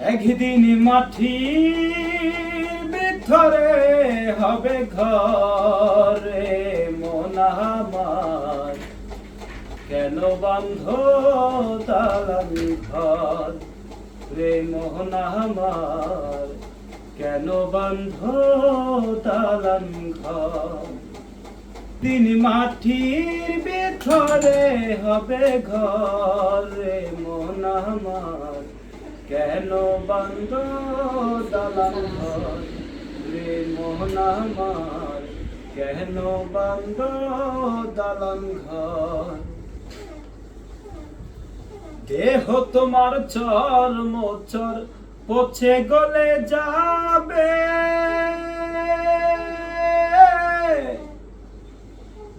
একদিন মাটি ভিতরে হবে ঘরে মনামার কেন বান্ধ দালান ঘর? রে মোহনামার কেন বান্ধ দালান ঘর? দিন মাটির ভিতরে হবে ঘরে মনামার কেন বন্ধ দালান ঘর? রে কেন বন্ধ দালান ঘর? দেহ তোমার চর মোচর পচে গলে যাবে।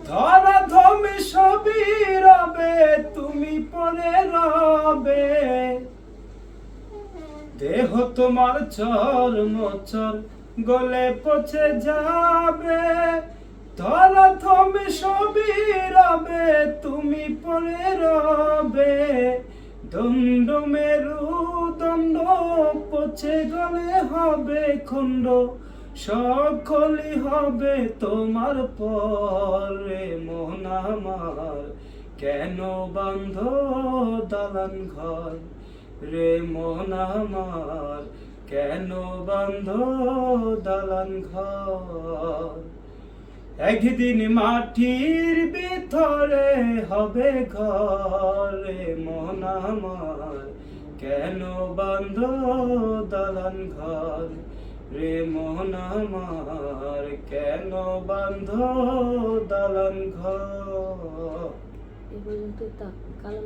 ধরা ধমি সবই রবে, তুমি পরে রবে। দেহ তোমার চর মোচর, গলে পচে যাবে। ধরা থমে সবই রবে, তুমি পরে রবে। দণ্ড মেরু দণ্ড পচে গলে হবে খণ্ড সকলই হবে তোমার পরে মন আমার। কেন বান্ধ দালান ঘর? রে মন আমার, কেন বান্ধ দালান ঘর? একদিন মাটির ভিতরে হবে ঘর। রে মন আমার, কেন বান্ধ দালান ঘর? রে মন আমার, কেন বান্ধ দালান ঘর? এ পর্যন্ত